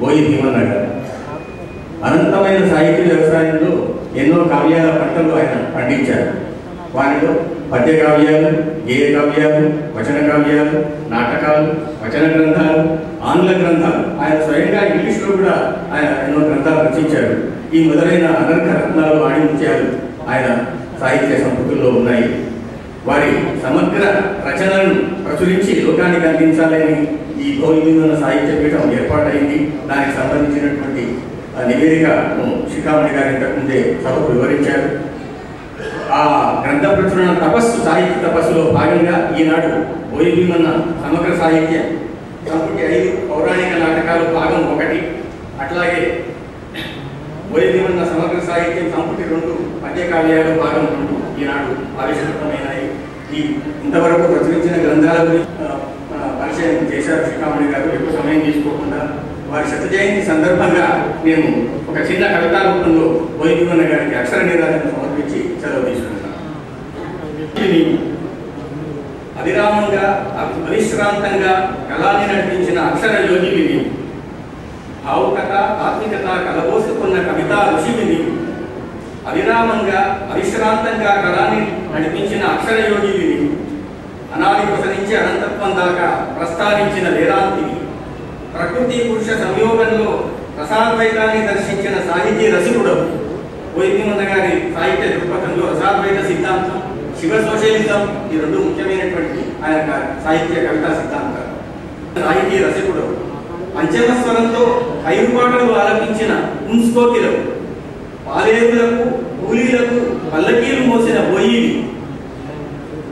బోయి భీమన్నాడు అనంతమైన సాహిత్య వ్యవసాయంలో ఎన్నో కావ్యాల పంటలు ఆయన పండించారు. వారిలో పద్య కావ్యాలు గేయ కావ్యాలు వచన కావ్యాలు నాటకాలు వచన గ్రంథాలు ఆంగ్ల గ్రంథాలు ఆయన స్వయంగా ఇంగ్లీష్లో కూడా ఆయన ఎన్నో గ్రంథాలు రచించారు. ఈ మొదలైన అనర్ఘ రత్నాలు ఆణిముత్యాలు ఆయన సాహిత్య సంపుటిలో ఉన్నాయి. వారి సమగ్ర రచనలను ప్రచురించి లోకానికి అందించాలని ఈ గౌరవమైన సాహిత్య పీఠం ఏర్పాటైంది. దానికి సంబంధించినటువంటి ఆ నివేదికను శిఖామణి గారు ఇంతకుముందే సభకు వివరించారు. ఆ గ్రంథ ప్రచురణ తపస్సు సాహిత్య తపస్సులో భాగంగా ఈనాడు ఓయిబీమన్న సమగ్ర సాహిత్య సంపుటి ఐదు పౌరాణిక నాటకాలు భాగం ఒకటి. అట్లాగే ఓయిబీమన్న సమగ్ర సాహిత్యం సంపుటి రెండు పద్యకావ్యాలు భాగం రెండు ఈనాడు ఆవిష్కృతమైనాయి. ఈ ఇంతవరకు ప్రచురించిన గ్రంథాల గురించి పరిచయం చేశారు శ్రీకామణి వారి శత జయంతి సందర్భంగా మేము ఒక చిన్న కవితా రూపంలో వైద్యున్న గారికి అక్షర నిరాధన సమర్పించి సెలవు తీసుకుంటాం అధిరామంగా అవిరామంగా అవిశ్రాంతంగా కళాన్ని నడిపించిన అక్షర యోగివి నీవు. భావుకత తాత్వికత కలబోసుకున్న కవితా ఋషివి నీవు. అవిరామంగా అవిశ్రాంతంగా కళాన్ని నడిపించిన అక్షర యోగివి నీవు. అనాది ప్రసరించి అనంతత్వం దాకా ప్రస్తావించిన వేదాంతివి. ప్రకృతి పురుష సంయోగంలో రసాద్వైతాన్ని దర్శించిన సాహితీ రసికుడవు వైద్యమంద గారి సాహిత్య దృక్పథంలో రసాద్వైత సిద్ధాంతం శివ సోషలిజం ఈ రెండు ముఖ్యమైనటువంటి ఆయన సాహిత్య కవితా సిద్ధాంతాలు. సాహితీ రసికుడు పంచమ స్వరంతో ఐదు పాటలు ఆలపించిన ఉంస్కోకిలకు పాలేరులకు కూలీలకు పల్లకీలు మోసిన బొయ్యివి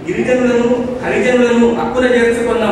గిరిజనులను హరిజనులను హక్కున చేర్చుకున్న